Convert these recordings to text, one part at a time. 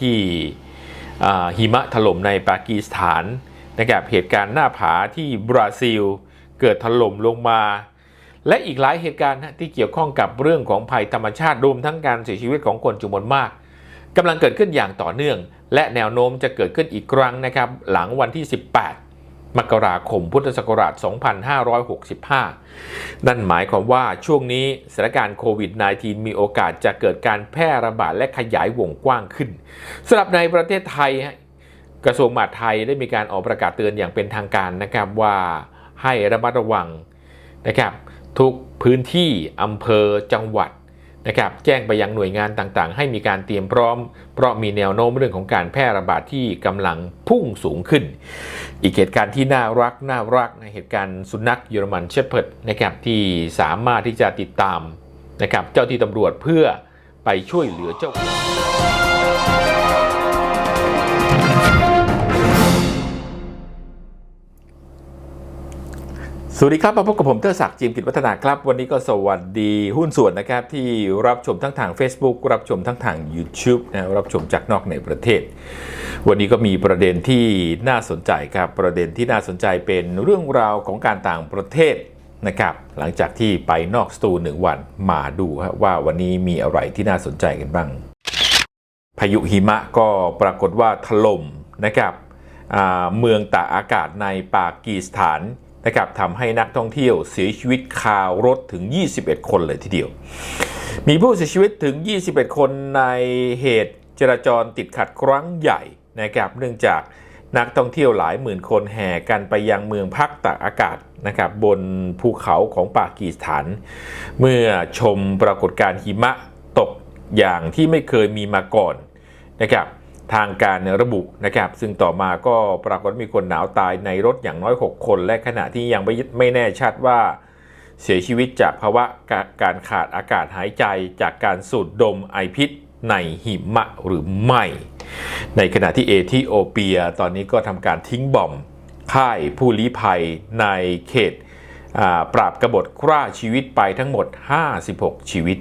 ที่หิมะถล่มในปากีสถานนะครับเหตุการณ์หน้าผาที่บราซิล เกิดถล่มลงมา และอีกหลายเหตุการณ์ที่เกี่ยวข้องกับเรื่องของภัยธรรมชาติรวมทั้งการเสียชีวิตของคนจำนวนมากกำลังเกิดขึ้นอย่างต่อเนื่อง และแนวโน้มจะเกิดขึ้นอีกครั้งนะครับ หลังวันที่ 18 มกราคมพุทธศักราช 2565 นั่นหมายความว่าช่วงนี้สถานการณ์โควิด -19 มีโอกาสจะเกิดการแพร่ระบาดและขยายวงกว้างขึ้นสำหรับในประเทศไทย กระทรวงมหาดไทยได้มีการออกประกาศเตือนอย่างเป็นทางการนะครับว่าให้ระมัดระวังนะครับทุกพื้นที่อำเภอจังหวัด นะครับแจ้งไปยังหน่วยงานต่างๆ ให้มีการเตรียมพร้อม เพราะมีแนวโน้มเรื่องของการแพร่ระบาดที่กำลังพุ่งสูงขึ้น อีกเหตุการณ์ที่น่ารักน่ารักในเหตุการณ์สุนัขเยอรมันเชพเพิร์ดนะครับที่สามารถที่จะติดตามนะครับเจ้าที่ตำรวจเพื่อไปช่วยเหลือเจ้า สวัสดีครับ มาพบกับผมเทอศักดิ์จิมกิจวัฒนาครับ วันนี้ก็สวัสดีหุ้นส่วนนะครับ ที่รับชมทั้งทาง Facebook รับชมทั้งทาง YouTube นะรับชมจากนอกในประเทศ วันนี้ก็มีประเด็นที่น่าสนใจครับ ประเด็นที่น่าสนใจเป็นเรื่องราวของการต่างประเทศนะครับ หลังจากที่ไปนอกสตูหนึ่งวันมาดูว่าวันนี้มีอะไรที่น่าสนใจกันบ้าง พายุหิมะก็ปรากฏว่าถล่มนะครับเมืองตากอากาศในปากีสถาน นะครับทำให้นักท่องเที่ยวเสียชีวิตคารถถึง 21 คนเลยทีเดียว มีผู้เสียชีวิตถึง 21 คนในเหตุจราจรติดขัดครั้งใหญ่นะครับเนื่องจากนักท่องเที่ยวหลายหมื่นคนแห่กันไปยังเมืองพักตากอากาศนะครับบนภูเขาของปากีสถาน เมื่อชมปรากฏการณ์หิมะตกอย่างที่ไม่เคยมีมาก่อนนะครับ ทางการระบุนะครับ ซึ่งต่อมาก็ปรากฏมีคนหนาวตายในรถอย่างน้อย 6 คน และขณะที่ยังไม่ไม่แน่ชัดว่าเสียชีวิตจากภาวะการขาดอากาศหายใจจากการสูดดมไอพิษในหิมะหรือไม่ ในขณะที่เอธิโอเปียตอนนี้ก็ทำการทิ้งบอมค่ายผู้ลี้ภัยในเขตปราบกบฏฆ่าชีวิตไปทั้งหมด 56 ชีวิต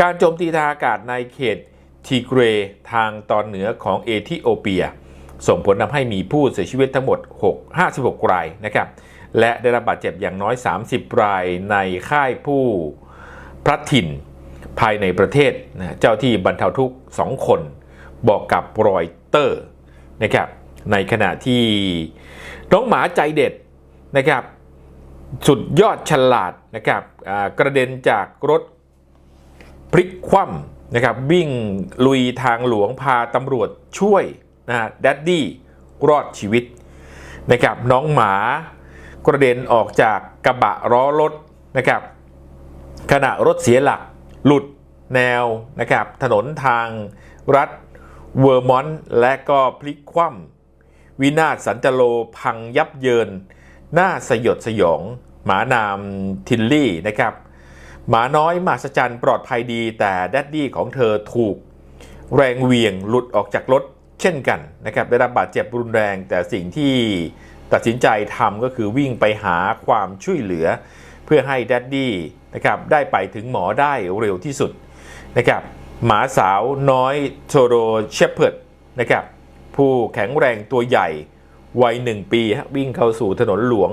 การโจมตีทางอากาศในเขต ทีเกรทางตอนเหนือของเอธิโอเปีย ส่งผลทำให้มีผู้เสียชีวิตทั้งหมด 6 56 รายนะครับและได้รับบาดเจ็บอย่างน้อย 30 รายในค่ายผู้พลัดถิ่นภายในประเทศนะเจ้าที่บรรเทาทุกข์2คน บอกกับรอยเตอร์นะครับในขณะที่น้องหมาใจเด็ดนะครับสุดยอดฉลาดนะครับกระเด็นจากรถพลิกคว่ำ นะครับวิ่งลุยทางหลวงพาตำรวจช่วยนะฮะดัดดี้รอดชีวิตนะครับน้องหมากระเด็นออกจากกระบะล้อรถนะครับขณะรถเสียหลักหลุดแนวนะครับถนนทางรัฐเวอร์มอนต์และก็พลิกคว่ำวินาศสันจโลพังยับเยินน่าสยดสยอง หมานามทิลลี่นะครับ หมาน้อยมหัศจรรย์ปลอดภัยดีแต่แดดดี้ของเธอถูกแรงเวียงหลุดออกจากรถเช่นกันนะครับได้รับบาดเจ็บรุนแรง แต่สิ่งที่ตัดสินใจทำก็คือวิ่งไปหาความช่วยเหลือ เพื่อให้แดดดี้นะครับได้ไปถึงหมอได้เร็วที่สุดนะครับหมาสาวน้อยโชโรเชพเพิร์ดนะครับผู้แข็งแรงตัวใหญ่วัยหนึ่งปีฮะวิ่งเข้าสู่ถนนหลวง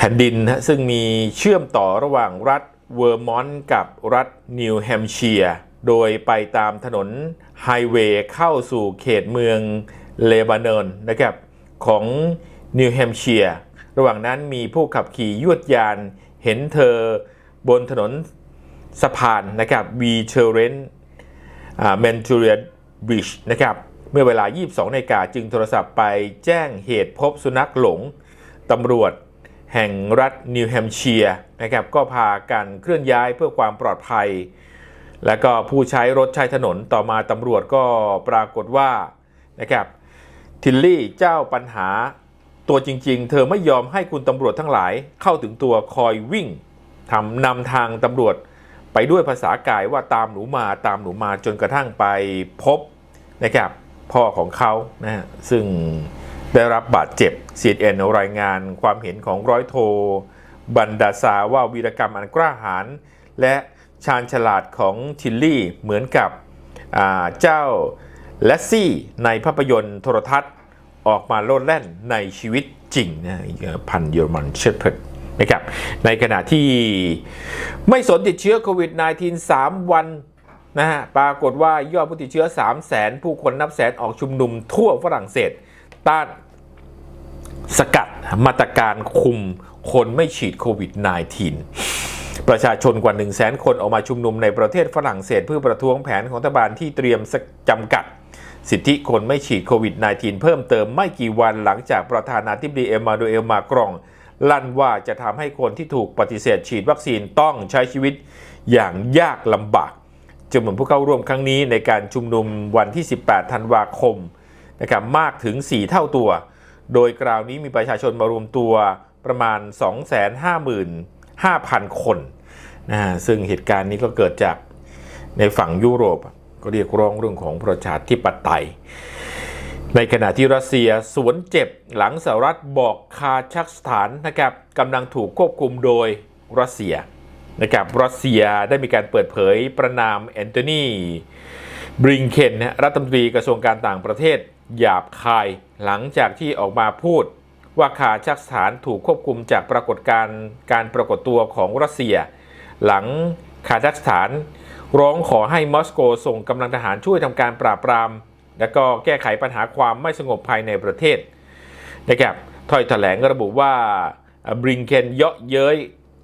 แผ่นดินฮะซึ่งมีเชื่อมต่อระหว่างรัฐเวอร์มอนต์กับรัฐนิวแฮมป์เชียร์โดยไปตามถนนไฮเวย์เข้าสู่เขตเมืองเลบานอนนะครับของนิวแฮมป์เชียร์ระหว่างนั้นมีผู้ขับขี่ยวดยานเห็นเธอบนถนนสะพานนะครับวีเชอร์เรนแมนจูเรียบริดจ์นะครับเมื่อเวลา 22นาฬิกาจึงโทรศัพท์ไปแจ้งเหตุพบสุนัขหลงตำรวจ แห่งรัฐนิวแฮมป์เชียร์นะครับก็พากันเคลื่อนย้ายเพื่อความปลอดภัย และก็ผู้ใช้รถใช้ถนนต่อมาตำรวจก็ปรากฏว่านะครับทิลลี่เจ้าปัญหาตัวจริงๆ เธอไม่ยอมให้คุณตำรวจทั้งหลายเข้าถึงตัวคอยวิ่งทำนำทางตำรวจไปด้วยภาษากายว่าตามหนูมาตามหนูมาจนกระทั่งไปพบนะครับพ่อของเขานะซึ่ง ได้รับบาดเจ็บ CNN รายงานความเห็นของร้อยโท บันดาซาว่าวีรกรรมอันกล้าหาญและชาญฉลาดของทิลลี่เหมือนกับเจ้าเลสซี่ในภาพยนตร์โทรทัศน์ออกมาโลดแล่นในชีวิตจริงนะพันเยอรมันเชฟเพิร์ดนะครับในขณะที่ไม่สนติดเชื้อโควิด -19 3 วันนะฮะปรากฏว่ายอดผู้ติดเชื้อ 3 0 0แสนผู้คนนับแสนออกชุมนุมทั่วฝรั่งเศส ต้านสกัดมาตรการคุมคนไม่ฉีดโควิด -19 ประชาชนกว่า 1 0 0 0 0แสนคนออกมาชุมนุมในประเทศฝรั่งเศสเพื่อประท้วงแผนของรัฐบาลที่เตรียมจำกัด สิทธิคนไม่ฉีดโควิด -19 เพิ่มเติมไม่กี่วันหลังจากประธานาธิบดีเอมมานูเอลมากรอง ลั่นว่าจะทำให้คนที่ถูกปฏิเสธฉีดวัคซีนต้องใช้ชีวิตอย่างยากลำบากจำนวนผู้เข้าร่วมครั้งนี้ในการชุมนุมวันที่ 18 ธันวาคม นะครับมากถึง 4 เท่าตัว โดยคราวนี้มีประชาชนมารวมตัวประมาณ 255,000 คนนะซึ่งเหตุการณ์นี้ก็เกิดจากในฝั่งยุโรปก็เรียกร้องเรื่องของประชาธิปไตย ในขณะที่รัสเซียสวนเจ็บหลังสหรัฐบอกคาซัคสถานนะครับกำลังถูกควบคุมโดยรัสเซียนะครับรัสเซียได้มีการเปิดเผยประนามแอนโทนีบริงเคนนรัฐมนตรีกระทรวงการต่างประเทศ หยาบคาย หลังจากที่ออกมาพูด ว่าคาซัคสถานถูกควบคุมจากปรากฏการ์การปรากฏตัวของรัสเซีย หลังคาซัคสถาน ร้องขอให้มอสโกส่งกำลังทหารช่วยทำการปราบปราม และก็แก้ไขปัญหาความไม่สงบภายในประเทศนะครับถ้อยแถลงระบุว่าบริงเคนเยาะเย้ย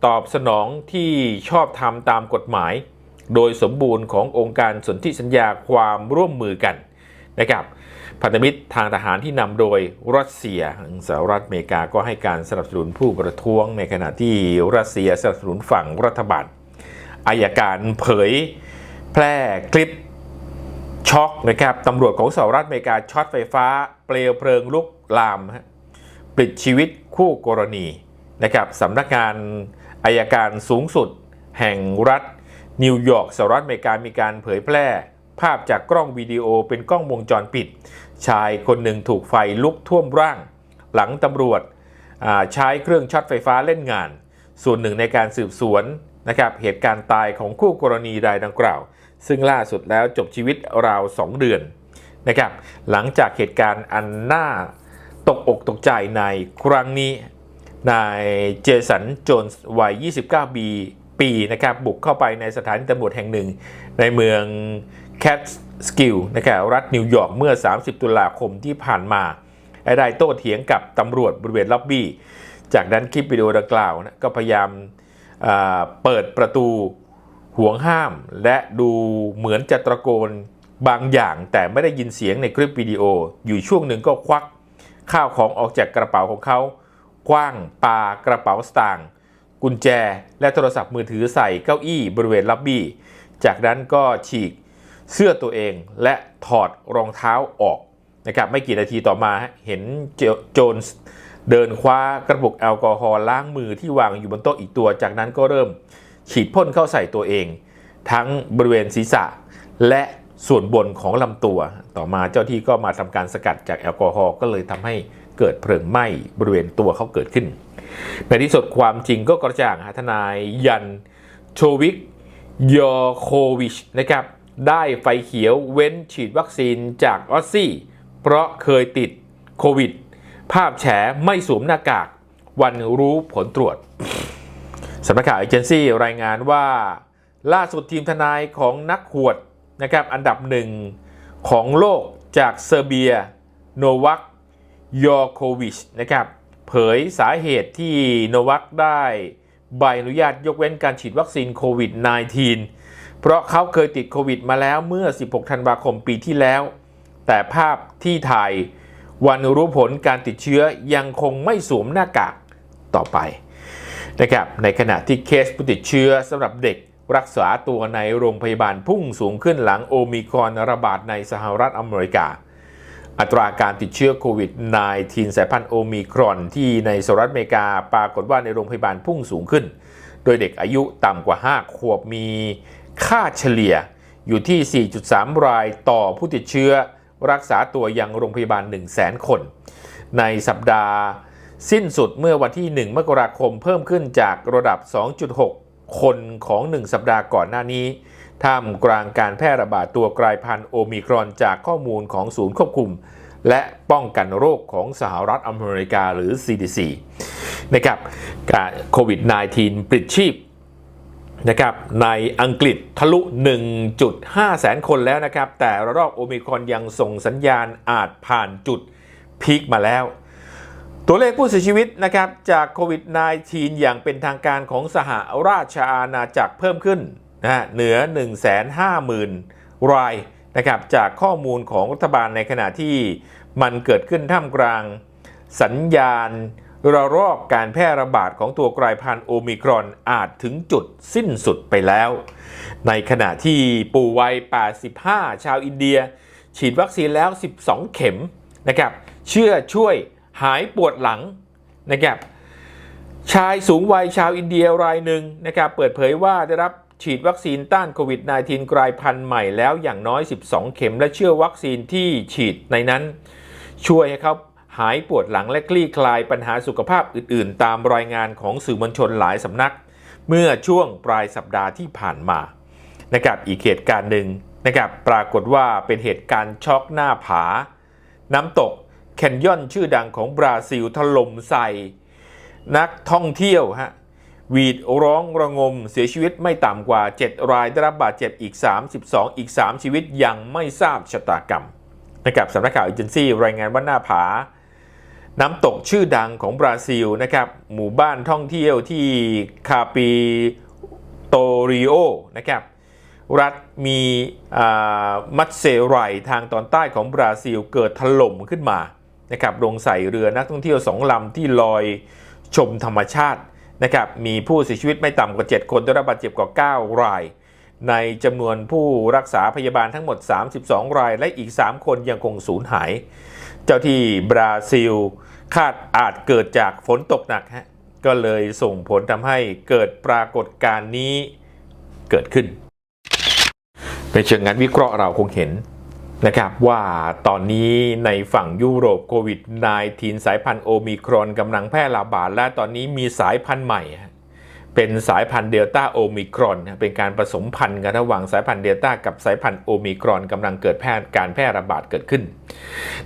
ตอบสนองที่ชอบทำตามกฎหมาย โดยสมบูรณ์ขององค์การสนธิสัญญาความร่วมมือกันนะครับ พันธมิตรทางทหารที่นำโดยรัสเซียสหรัฐอเมริกาก็ให้การสนับสนุนผู้ประท้วงในขณะที่รัสเซียสนับสนุนฝั่งรัฐบาลอายการเผยแพร่คลิปช็อกนะครับตำรวจของสหรัฐอเมริกาช็อตไฟฟ้า เปลวเพลิงลุกลามฮะปลิดชีวิตคู่กรณีนะครับสำนักงานอายการสูงสุด แห่งรัฐนิวยอร์กสหรัฐอเมริกามีการเผยแพร่ ภาพจากกล้องวิดีโอเป็นกล้องวงจรปิด ชายคนหนึ่งถูกไฟลุกท่วมร่าง หลังตำรวจใช้เครื่องช็อตไฟฟ้าเล่นงาน ส่วนหนึ่งในการสืบสวนนะครับเหตุการณ์ตายของคู่กรณีรายดังกล่าว ซึ่งล่าสุดแล้วจบชีวิตราว 2 เดือนนะครับหลังจากเหตุการณ์อันน่าตกอกตกใจในครั้งนี้นายเจสันโจนส์วัย 29 ปีปีนะครับบุกเข้าไปในสถานีตำรวจแห่งหนึ่ง ในเมือง แคทสกิลนะครับรัฐนิวยอร์กเมื่อ 30 ตุลาคมที่ผ่านมาได้โต้เถียงกับตำรวจบริเวณล็อบบี้ จากนั้นคลิปวิดีโอดังกล่าวนะก็พยายามเปิดประตูห่วงห้าม และดูเหมือนจะตะโกนบางอย่าง แต่ไม่ได้ยินเสียงในคลิปวิดีโอ อยู่ช่วงหนึ่งก็ควักข้าวของออกจากกระเป๋าของเขาคว้างปากระเป๋าสตางค์กุญแจ และโทรศัพท์มือถือใส่เก้าอี้บริเวณล็อบบี้ จากนั้นก็ฉีก เสื้อตัวเองและถอดรองเท้าออกนะครับไม่กี่นาทีต่อมาเห็นโจนส์เดินคว้ากระปุกแอลกอฮอล์ล้างมือที่วางอยู่บนโต๊ะอีกตัว จากนั้นก็เริ่มฉีดพ่นเข้าใส่ตัวเอง ทั้งบริเวณศีรษะ และส่วนบนของลำตัว ต่อมาเจ้าที่ก็มาทำการสกัดจากแอลกอฮอล์ก็เลยทำให้เกิดเพลิงไหม้บริเวณตัวเขาเกิดขึ้น ในที่สุดความจริงก็กระจ่างฮะทนายยันโชวิกยอโควิชนะครับ ได้ไฟเขียวเว้นฉีดวัคซีนจากออสซี่ เพราะเคยติดโควิด ภาพแฉไม่สวมหน้ากาก วันรู้ผลตรวจสำนักข่าวเอเจนซี่รายงานว่า ล่าสุดทีมทนายของนักหวดนะครับอันดับหนึ่งของโลกจากเซอร์เบีย โนวัคยอโควิชนะครับเผยสาเหตุที่โนวัคได้ใบอนุญาตยกเว้นการฉีดวัคซีนโควิด -19 เพราะเขาเคยติดโควิดมาแล้วเมื่อ 16 ธันวาคมปีที่แล้ว แต่ภาพที่ถ่ายวันรู้ผลการติดเชื้อยังคงไม่สวมหน้ากากต่อไปนะครับในขณะที่เคสผู้ติดเชื้อสำหรับเด็กรักษาตัวในโรงพยาบาลพุ่งสูงขึ้นหลังโอมิครอนระบาดในสหรัฐอเมริกา อัตราการติดเชื้อโควิด -19 สายพันธุ์โอมิครอนที่ในสหรัฐอเมริกาปรากฏว่าในโรงพยาบาลพุ่งสูงขึ้น โดยเด็กอายุต่ำกว่า 5 ขวบมี ค่าเฉลี่ยอยู่ที่ 4.3 รายต่อผู้ติดเชื้อรักษาตัวยังโรงพยาบาล 1 0 0 0 0 0 คน ในสัปดาห์สิ้นสุดเมื่อวันที่ 1 มกราคมเพิ่มขึ้นจากระดับ 2.6 คนของ 1 สัปดาห์ก่อนหน้านี้ ท่ามกลางการแพร่ระบาดตัวกลายพันธุ์โอมิครอนจากข้อมูลของศูนย์ควบคุม และป้องกันโรคของสหรัฐอเมริกาหรือ CDC นะครับโควิด -19 ปลิดชีพ นะครับในอังกฤษทะลุ 1.5 แสนคนแล้วนะครับ แต่ระลอกโอมิครอนยังส่งสัญญาณอาจผ่านจุดพีคมาแล้ว ตัวเลขผู้เสียชีวิตนะครับจากโควิด -19 อย่างเป็นทางการของสหราชอาณาจักรเพิ่มขึ้นนะฮะเหนือ 150,000 รายนะครับจากข้อมูลของรัฐบาลในขณะที่มันเกิดขึ้นท่ามกลางสัญญาณ ระลอกการแพร่ระบาดของตัวกลายพันธุ์โอมิครอนอาจถึงจุดสิ้นสุดไปแล้ว ในขณะที่ปู่วัย 85 ชาวอินเดีย ฉีดวัคซีนแล้ว 12 เข็มนะครับเชื่อช่วยหายปวดหลังนะครับชายสูงวัยชาวอินเดียรายหนึ่งนะครับเปิดเผยว่าได้รับฉีดวัคซีนต้านโควิด -19 กลายพันธุ์ใหม่แล้วอย่างน้อย 12 เข็ม และเชื่อวัคซีนที่ฉีดในนั้น ช่วยให้เขา หายปวดหลังและคลี่คลายปัญหาสุขภาพอื่นๆ ตามรายงานของสื่อมวลชนหลายสำนัก เมื่อช่วงปลายสัปดาห์ที่ผ่านมานะครับอีกเหตุการณ์หนึ่งนะครับปรากฏว่าเป็นเหตุการณ์ช็อกหน้าผา น้ำตกแคนยอนชื่อดังของบราซิลถล่มใส่ นักท่องเที่ยวฮะหวีดร้องระงมเสียชีวิตไม่ต่ำกว่า 7 รายได้รับบาดเจ็บอีก 32 อีก 3 ชีวิตยังไม่ทราบชะตากรรมนะครับสำนักข่าวเอเจนซี่รายงานว่าหน้าผา น้ำตกชื่อดังของบราซิลนะครับหมู่บ้านท่องเที่ยวที่คาปิโตริโอนะครับรัฐมีมัตเซไรทางตอนใต้ของบราซิลเกิดถล่มขึ้นมานะครับลงใส่เรือนักท่องเที่ยวสองลำที่ลอยชมธรรมชาตินะครับมีผู้เสียชีวิตไม่ต่ำกว่า 7 คนได้รับบาดเจ็บกว่า 9 ราย ในจำนวนผู้รักษาพยาบาลทั้งหมด 32 ราย และอีก 3 คนยังคงสูญหาย เจ้าที่บราซิล คาดอาจเกิดจากฝนตกหนักฮะก็เลยส่งผลทำให้เกิดปรากฏการณ์นี้เกิดขึ้น ในเชิงงานวิเคราะห์เราคงเห็นนะครับว่าตอนนี้ในฝั่งยุโรปโควิด -19 สายพันธุ์โอมิครอนกำลังแพร่ระบาดและตอนนี้มีสายพันธุ์ใหม่ เป็นสายพันธุ์เดลต้าโอมิครอนเป็นการผสมพันธุ์กันระหว่างสายพันธุ์เดลต้ากับสายพันธุ์โอมิครอนกำลังเกิดแพร่การแพร่ระบาดเกิดขึ้น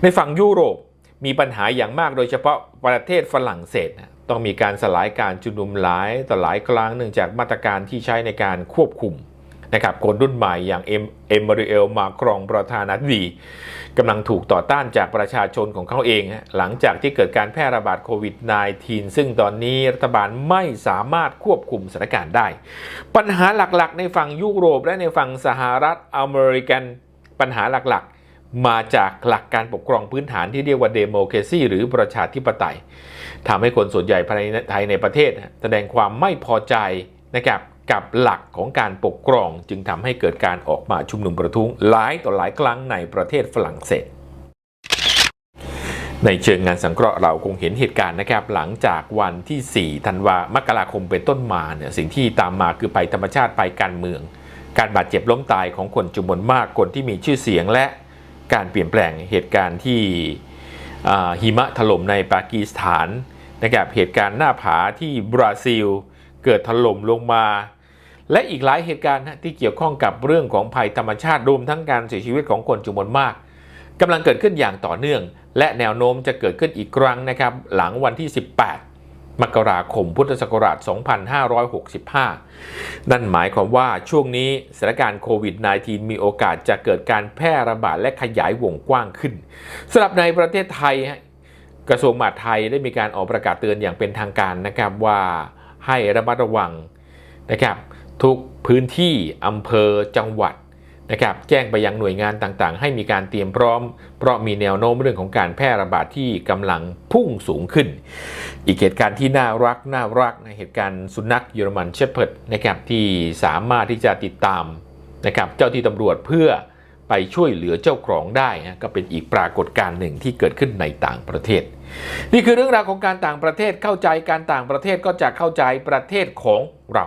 ในฝั่งยุโรปมีปัญหาอย่างมากโดยเฉพาะประเทศฝรั่งเศสต้องมีการสลายการชุมนุมหลายต่อหลายครั้งเนื่องจากมาตรการที่ใช้ในการควบคุม นะครับคนรุ่นใหม่อย่างเอ็มเอมมาริเอลมาครองประธานาธิบดีกำลังถูกต่อต้านจากประชาชนของเขาเอง หลังจากที่เกิดการแพร่ระบาดโควิด -19 ซึ่งตอนนี้รัฐบาลไม่สามารถควบคุมสถานการณ์ได้ ปัญหาหลักๆ ในฝั่งยุโรปและในฝั่งสหรัฐอเมริกันปัญหาหลักๆ มาจากหลักการปกครองพื้นฐานที่เรียกว่าเดโมครซีหรือประชาธิปไตยทำให้คนส่วนใหญ่ภายในไทยในประเทศ แสดงความไม่พอใจนะครับ กับหลักของการปกครองจึงทำให้เกิดการออกมาชุมนุมประท้วงหลายต่อหลายครั้งในประเทศฝรั่งเศสในเชิงงานสังเคราะห์เราคงเห็นเหตุการณ์นะครับ หลังจากวันที่ 4 ธันวามกราคมเป็นต้นมาเนี่ยสิ่งที่ตามมาคือภัยธรรมชาติภัยการเมือง การบาดเจ็บล้มตายของคนจำนวนมากคนที่มีชื่อเสียงและการเปลี่ยนแปลงเหตุการณ์ที่หิมะถล่มในปากีสถานนะครับเหตุการณ์หน้าผาที่บราซิล เกิดถล่มลงมา และอีกหลายเหตุการณ์ที่เกี่ยวข้องกับเรื่องของภัยธรรมชาติรวมทั้งการเสียชีวิตของคนจำนวนมากกำลังเกิดขึ้นอย่างต่อเนื่อง และแนวโน้มจะเกิดขึ้นอีกครั้งนะครับ หลังวันที่ 18 มกราคมพุทธศักราช 2565 นั่นหมายความว่าช่วงนี้สถานการณ์โควิด -19 มีโอกาสจะเกิดการแพร่ระบาดและขยายวงกว้างขึ้นสำหรับในประเทศไทย กระทรวงมหาดไทยได้มีการออกประกาศเตือนอย่างเป็นทางการนะครับว่าให้ระมัดระวังนะครับ ทุกพื้นที่อำเภอจังหวัดนะครับแจ้งไปยังหน่วยงานต่างๆ ให้มีการเตรียมพร้อม เพราะมีแนวโน้มเรื่องของการแพร่ระบาดที่กำลังพุ่งสูงขึ้น อีกเหตุการณ์ที่น่ารักน่ารักในเหตุการณ์สุนัขเยอรมันเชพเพิร์ดนะครับที่สามารถที่จะติดตามนะครับเจ้าที่ตำรวจเพื่อไปช่วยเหลือเจ้าของได้นะก็เป็นอีกปรากฏการณ์หนึ่งที่เกิดขึ้นในต่างประเทศ นี่คือเรื่องราวของการต่างประเทศเข้าใจการต่างประเทศก็จะเข้าใจประเทศของเรา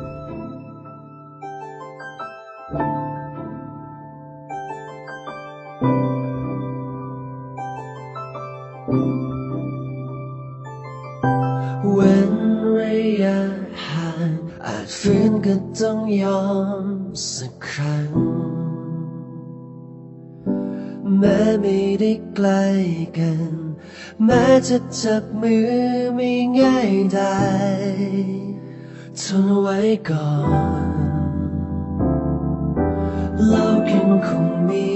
เว้นระยะห่างอาจฝืนก็ต้องยอมสักครั้ง แม้ไม่ได้ใกล้กัน แม้จะจับมือไม่ง่ายได้ทนไว้ก่อนโลกยังคงมี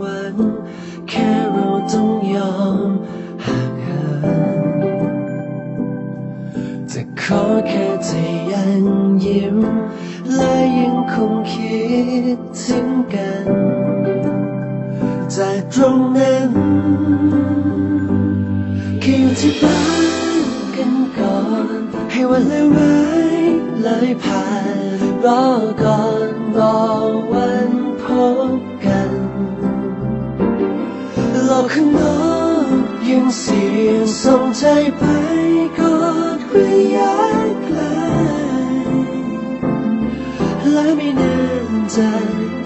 วังแค่เราต้องยอม ขอแค่เธอยังยิ้ม และยังคงคิดถึงกัน จากตรงนั้นค่อยู่ที่บ้านกันก่อน ให้วันเลวร้ายเลยผ่านรอก่อนรอวันพบกันโลกข้างนอกยังเสียงส่งใจไปกอด ระยะไกลและไม่นานจะ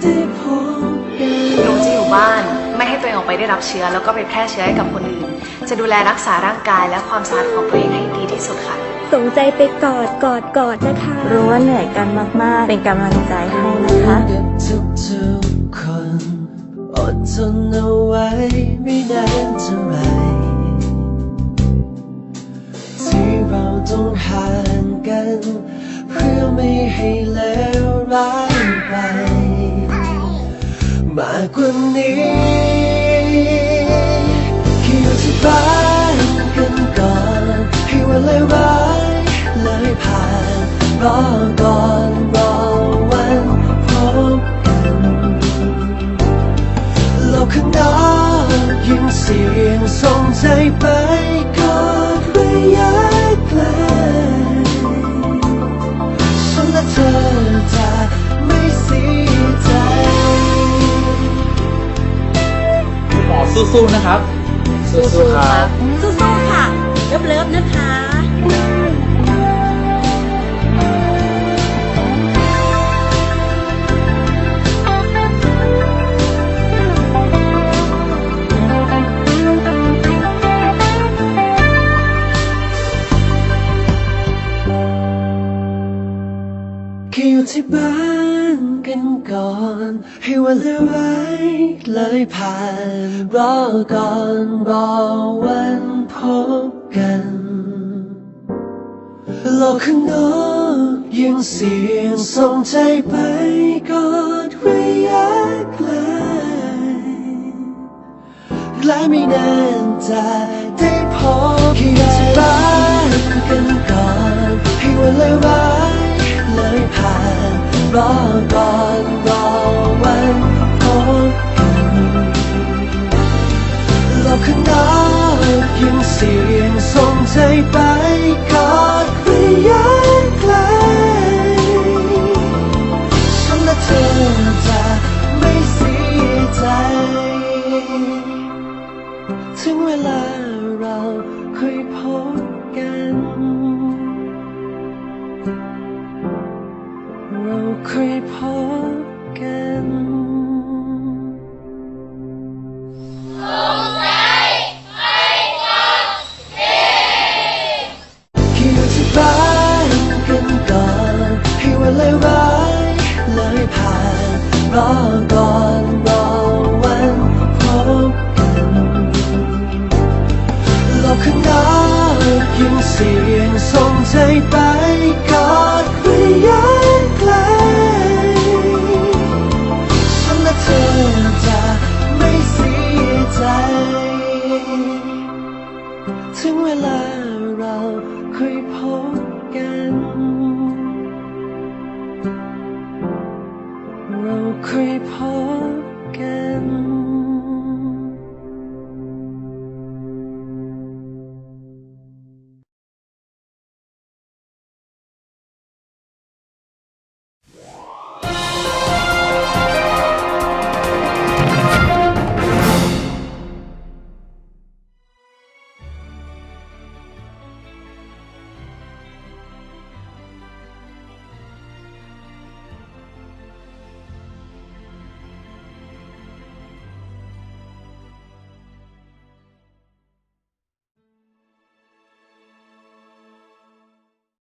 ได้พบกันหนูจะอยู่บ้านไม่ให้ตัวเองออกไปได้รับเชื้อ แล้วก็ไปแพร่เชื้อให้กับคนอื่น จะดูแลรักษาร่างกายและความสะอาดของตัวเองให้ดีที่สุดค่ะ ส่งใจไปกอดกอดกอดนะคะ รู้ว่าเหนื่อยกันมาก ๆ เป็นกำลังใจให้นะคะกับทุกๆคนอดทนเอาไว้ไม่นานเท่าไหร ต้องห่างกัน เพื่อไม่ให้เลวร้ายไป มากกว่านี้แค่อยู่ที่บ้านกันก่อน ให้วันเลวร้ายเลยผ่านรอก่อนรอวันพบกันโลกข้างนอกยังเสียงส่งใจไป สู้ๆนะครับ สู้ๆครับ สู้ๆค่ะ เลิฟๆนะคะแค่อยู่ที่บ้าน กันก่อน ให้วันเลวร้ายเลยผ่าน รอก่อนรอวันพบกันโลกข้างนอกยังเสียงส่งใจไปกอดระยะไกลและไม่นานจะได้พบแค่อยู่ที่บ้านกันก่อน ให้วันเลวร้ายเลยผ่าน รอก่อนรอวันพบกันโลกข้างนอกยังเสียงส่งใจไป ผ่านรอก่อนรอวันพบกันโลกข้างนอกยังเสียงส่งใจไป